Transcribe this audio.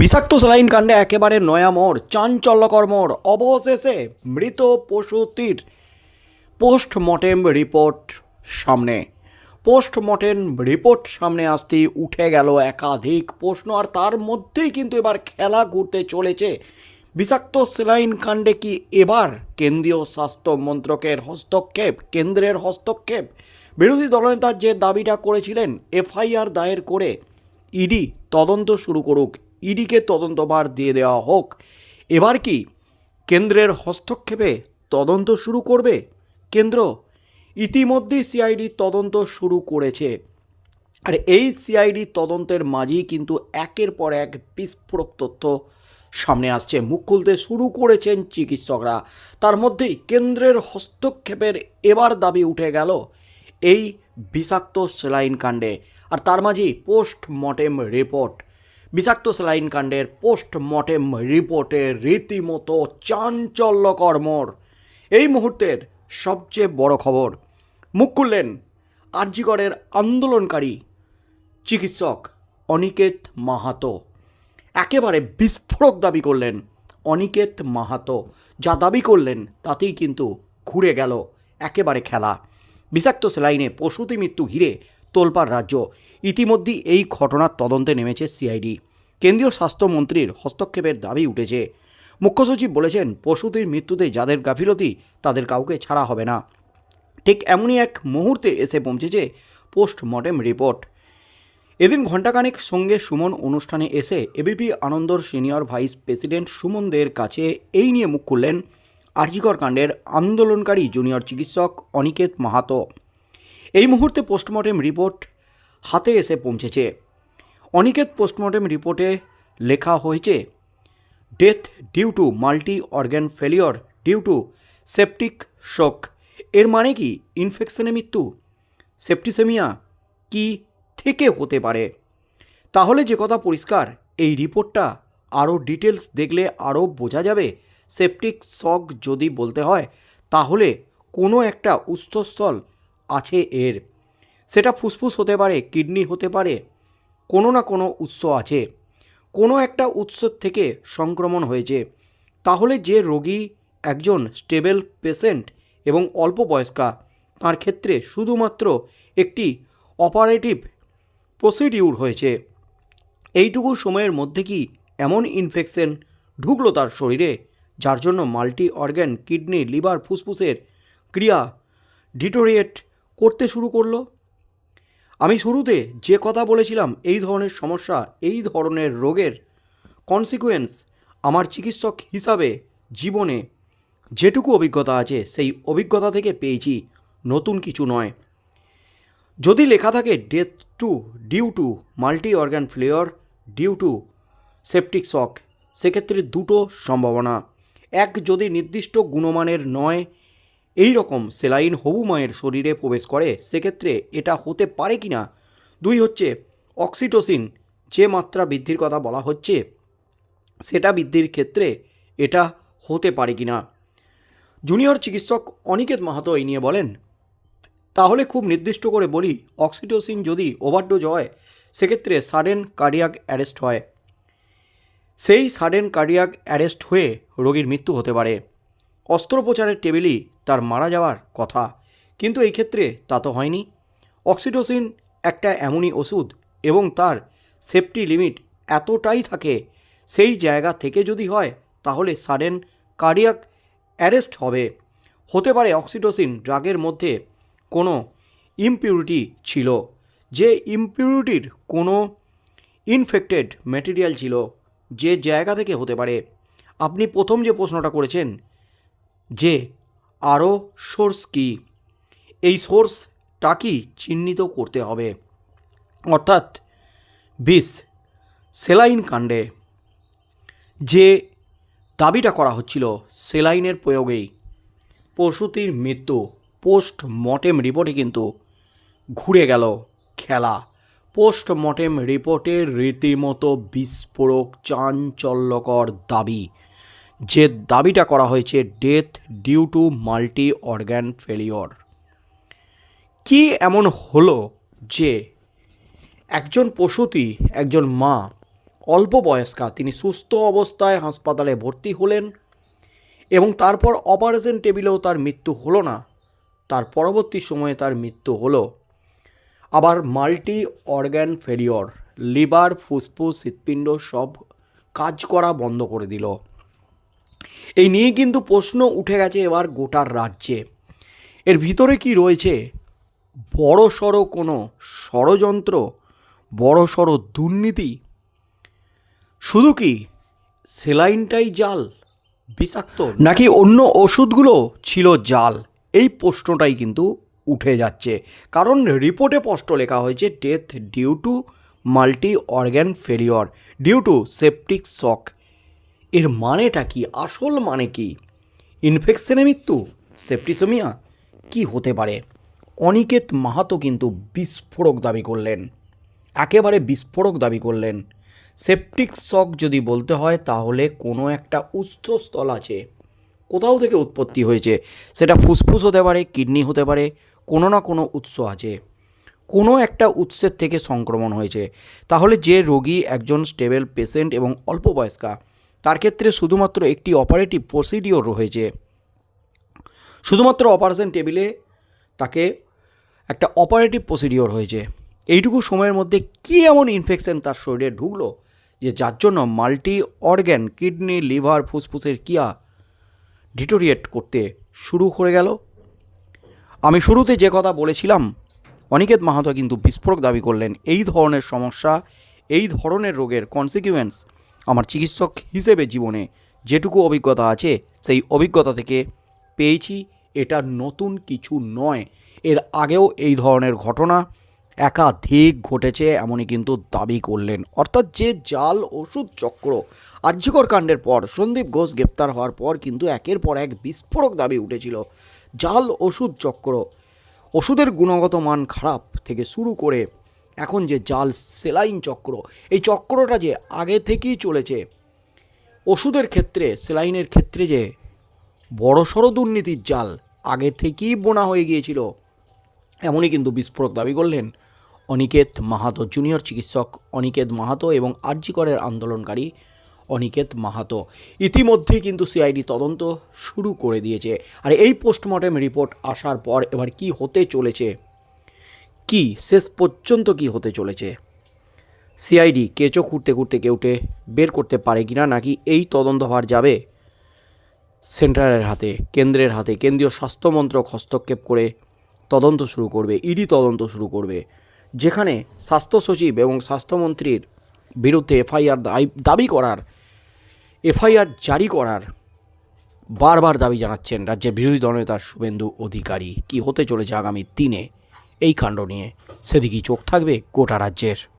বিষাক্ত স্যালাইন কাণ্ডে একেবারে নয়া মোড়, চাঞ্চল্যকর মোড়, অবশেষে মৃত পশুটির পোস্টমর্টেম রিপোর্ট সামনে। পোস্টমর্টেম রিপোর্ট সামনে আসতেই উঠে গেল একাধিক প্রশ্ন, আর তার মধ্যেই কিন্তু এবার খেলা ঘুরতে চলেছে। বিষাক্ত স্যালাইন কাণ্ডে কি এবার কেন্দ্রীয় স্বাস্থ্য মন্ত্রকের হস্তক্ষেপ, কেন্দ্রের হস্তক্ষেপ? বিরোধী দলনেতা যে দাবিটা করেছিলেন, এফআইআর দায়ের করে ইডি তদন্ত শুরু করুক ইডিকে তদন্তভার দিয়ে দেওয়া হোক। এবার কি কেন্দ্রের হস্তক্ষেপে তদন্ত শুরু করবে? কেন্দ্র, ইতিমধ্যেই সিআইডি তদন্ত শুরু করেছে। আর এই সিআইডি তদন্তের মাঝেই কিন্তু একের পর এক বিস্ফোরক তথ্য সামনে আসছে। মুখ খুলতে শুরু করেছেন চিকিৎসকরা। তার মধ্যেই কেন্দ্রের হস্তক্ষেপের এবার দাবি উঠে গেল এই বিষাক্ত সেলাইন কাণ্ডে। আর তার মাঝেই পোস্টমর্টেম রিপোর্ট। বিষাক্ত সেলাইন কাণ্ডের পোস্টমর্টেম রিপোর্টে রীতিমতো চাঞ্চল্যকর মোড়। এই মুহূর্তের সবচেয়ে বড় খবর, মুখ খুললেন আরজিগড়ের আন্দোলনকারী চিকিৎসক অনিকেত মাহাতো। একেবারে বিস্ফোরক দাবি করলেন অনিকেত মাহাতো। যা দাবি করলেন তাতেই কিন্তু ঘুরে গেল একেবারে খেলা। বিষাক্ত সেলাইনে প্রসূতি মৃত্যু ঘিরে তোলপাড় রাজ্য। ইতিমধ্যেই এই ঘটনার তদন্তে নেমেছে সিআইডি। কেন্দ্রীয় স্বাস্থ্যমন্ত্রীর হস্তক্ষেপের দাবি উঠেছে। মুখ্য সচিব বলেছেন, পশুদের মৃত্যুতে যাদের গাফিলতি, তাদের কাউকে ছাড়া হবে না। ঠিক এমনই এক মুহূর্তে এসে পৌঁছেছে পোস্টমর্টেম রিপোর্ট। এদিন ঘণ্টাখানেক সঙ্গে সুমন অনুষ্ঠানে এসে এবিপি আনন্দর সিনিয়র ভাইস প্রেসিডেন্ট সুমনদের কাছে এই নিয়ে মুখ খুললেন আরজিকর কাণ্ডের আন্দোলনকারী জুনিয়র চিকিৎসক অনিকেত মাহাতো। এই মুহূর্তে পোস্টমর্টেম রিপোর্ট হাতে এসে পৌঁছেছে। অনিকেত পোস্টমর্টেম রিপোর্টে লেখা হয়েছে death due to multi organ failure due to septic shock এর মানে কি? ইনফেকশনে মৃত্যু? সেপ্টিসেমিয়া কি থেকে হতে পারে? তাহলে যে কথা পরিষ্কার, এই রিপোর্টটা আরও ডিটেলস দেখলে আরও বোঝা যাবে সেপটিক শক যদি বলতে হয়, তাহলে কোনো একটা উৎসস্থল আছে এর। সেটা ফুসফুস হতে পারে, কিডনি হতে পারে, কোনো না কোনো উৎস আছে। কোনো একটা উৎস থেকে সংক্রমণ হয়েছে। তাহলে যে রোগী একজন স্টেবল পেশেন্ট এবং অল্প বয়স্কা, তার ক্ষেত্রে শুধুমাত্র একটি অপারেটিভ প্রসিডিউর হয়েছে। এইটুকু সময়ের মধ্যে কি এমন ইনফেকশন ঢুকলো তার শরীরে, যার জন্য মাল্টি অর্গ্যান কিডনি, লিভার, ফুসফুসের ক্রিয়া, ডিটোরিয়েট করতে শুরু করল। আমি শুরুতে যে কথা বলেছিলাম, এই ধরনের সমস্যা, এই ধরনের রোগের কনসিকুয়েন্স আমার চিকিৎসক হিসাবে জীবনে যেটুকু অভিজ্ঞতা আছে, সেই অভিজ্ঞতা থেকে পেয়েছি, নতুন কিছু নয়। যদি লেখা থাকে death to due to multi organ failure due to septic shock সেক্ষেত্রে দুটো সম্ভাবনা। এক, যদি নির্দিষ্ট গুণমানের নয় এই রকম সেলাইন হবু মায়ের শরীরে প্রবেশ করে, সেক্ষেত্রে এটা হতে পারে কি না? দুই হচ্ছে, অক্সিটোসিন যে মাত্রা বৃদ্ধির কথা বলা হচ্ছে, সেটা বৃদ্ধির ক্ষেত্রে এটা হতে পারে কি না? জুনিয়র চিকিৎসক অনিকেত মাহাতো এই নিয়ে বলেন, তাহলে খুব নির্দিষ্ট করে বলি, অক্সিটোসিন যদি ওভারডোজ হয়, সেক্ষেত্রে সাডেন কার্ডিয়াক অ্যারেস্ট হয়। সেই সাডেন কার্ডিয়াক অ্যারেস্ট হয়ে রোগীর মৃত্যু হতে পারে। অস্ত্রোপচারের টেবিলই তার মারা যাওয়ার কথা। কিন্তু এই ক্ষেত্রে তা তো হয়নি। অক্সিটোসিন একটা এমনই ওষুধ এবং তার সেফটি লিমিট এতটাই থাকে, সেই জায়গা থেকে যদি হয়, তাহলে সাডেন কার্ডিয়াক অ্যারেস্ট হবে। হতে পারে অক্সিটোসিন ড্রাগের মধ্যে কোনো ইমপিউরিটি ছিল, যে ইমপিউরিটির কোনো ইনফেক্টেড ম্যাটেরিয়াল ছিল, যে জায়গা থেকে হতে পারে। আপনি প্রথম যে প্রশ্নটা করেছেন যে আরও সোর্স কি? এই সোর্সটা কি চিহ্নিত করতে হবে। অর্থাৎ বিষ, সেলাইন কাণ্ডে। যে দাবিটা করা হচ্ছিল সেলাইনের প্রয়োগেই। প্রসূতির মৃত্যু পোস্ট মর্টেম রিপোর্টে কিন্তু ঘুরে গেল খেলা। পোস্ট মর্টেম রিপোর্টের রীতিমতো বিস্ফোরক, চাঞ্চল্যকর দাবি। যে দাবিটা করা হয়েছে death due to multi organ failure কি এমন হলো যে একজন প্রসূতি, একজন মা অল্প বয়স্কা, তিনি সুস্থ অবস্থায় হাসপাতালে ভর্তি হলেন এবং তারপর অপারেশন টেবিলেও তার মৃত্যু হলো না, তার পরবর্তী সময়ে তার মৃত্যু হলো। আবার মাল্টি অর্গ্যান ফেলিওর লিভার ফুসফুস, হৃৎপিণ্ড সব কাজ করা বন্ধ করে দিল। এই নিয়ে কিন্তু প্রশ্ন উঠে গেছে এবার গোটার রাজ্যে। এর ভিতরে কি রয়েছে? বড় সড়ো কোনো ষড়যন্ত্র, বড় সড়ো দুর্নীতি? শুধু কি সেলাইনটাই জাল, বিষাক্ত, নাকি অন্য ওষুধগুলো ছিল জাল? এই প্রশ্নটাই কিন্তু উঠে যাচ্ছে। কারণ রিপোর্টে স্পষ্ট লেখা হয়েছে, death due to multi organ failure, due to septic shock. এর মানেটা কি? আসল মানে কি? ইনফেকশনে মৃত্যু? সেপ্টিসোমিয়া? কি হতে পারে? অনিকেত মাহাতো কিন্তু বিস্ফোরক দাবি করলেন। একেবারে বিস্ফোরক দাবি করলেন। সেপটিক শক যদি বলতে হয়, তাহলে কোনো একটা উৎসস্থল আছে। কোথাও থেকে উৎপত্তি হয়েছে। সেটা ফুসফুস হতে পারে, কিডনি হতে পারে, কোনো না কোনো উৎস আছে। কোনো একটা উৎসের থেকে সংক্রমণ হয়েছে। তাহলে যে রোগী একজন স্টেবল পেশেন্ট এবং অল্প বয়স্কা তার ক্ষেত্রে শুধুমাত্র একটি অপারেটিভ প্রসিডিওর রয়েছে। শুধুমাত্র অপারেশন টেবিলে তাকে একটা অপারেটিভ প্রসিডিওর হয়েছে। এইটুকু সময়ের মধ্যে কী এমন ইনফেকশন তার শরীরে ঢুকলো যে যার জন্য মাল্টি অর্গ্যান কিডনি লিভার ফুসফুসের কিয়া ডিটোরিয়েট করতে শুরু করে গেল? আমি শুরুতে যে কথা বলেছিলাম, অনিকেত মাহাতো কিন্তু বিস্ফোরক দাবি করলেন, এই ধরনের সমস্যা, এই ধরনের রোগের কনসিকুয়েন্স আমার চিকিৎসক হিসেবে জীবনে যেটুকু অভিজ্ঞতা আছে, সেই অভিজ্ঞতা থেকে পেয়েছি, এটা নতুন কিছু নয়। এর আগেও এই ধরনের ঘটনা একাধিক ঘটেছে, এমনই কিন্তু দাবি করলেন। অর্থাৎ যে জাল, ওষুধ, চক্র, আর্যকর কাণ্ডের পর, সন্দীপ ঘোষ গ্রেপ্তার হওয়ার পর কিন্তু একের পর এক বিস্ফোরক দাবি উঠেছিল। জাল, ওষুধ, চক্র, ওষুধের গুণগত মান খারাপ থেকে শুরু করে এখন যে জাল, সেলাইন চক্র, এই চক্রটা যে আগে থেকেই চলেছে, ওষুধের ক্ষেত্রে, সেলাইনের ক্ষেত্রে যে বড়সড় দুর্নীতির জাল আগে থেকেই বোনা হয়ে গিয়েছিল। এমনই কিন্তু বিস্ফোরক দাবি করলেন অনিকেত মাহাতো জুনিয়র চিকিৎসক অনিকেত মাহাতো এবং আরজিকরের আন্দোলনকারী অনিকেত মাহাতো। ইতিমধ্যেই কিন্তু সিআইডি তদন্ত শুরু করে দিয়েছে। আর এই পোস্টমর্টেম রিপোর্ট আসার পর এবার কি হতে চলেছে কি শেষ পর্যন্ত কি হতে চলেছে? সিআইডি কেঁচো খুঁড়তে খুঁড়তে কেউটে বের করতে পারে কি না নাকি এই তদন্তভার যাবে? সেন্ট্রালের হাতে, কেন্দ্রের হাতে, কেন্দ্রীয় স্বাস্থ্যমন্ত্রক হস্তক্ষেপ করে তদন্ত শুরু করবে ইডি তদন্ত শুরু করবে, যেখানে স্বাস্থ্য সচিব এবং স্বাস্থ্যমন্ত্রীর বিরুদ্ধে এফআইআর দাবি করার এফআইআর জারি করার বারবার দাবি জানাচ্ছেন রাজ্যের বিরোধী দলনেতা শুভেন্দু অধিকারী। কি হতে চলেছে আগামী দিনে? এই কাণ্ড নিয়ে। সেদিকেই চোখ থাকবে গোটা রাজ্যের।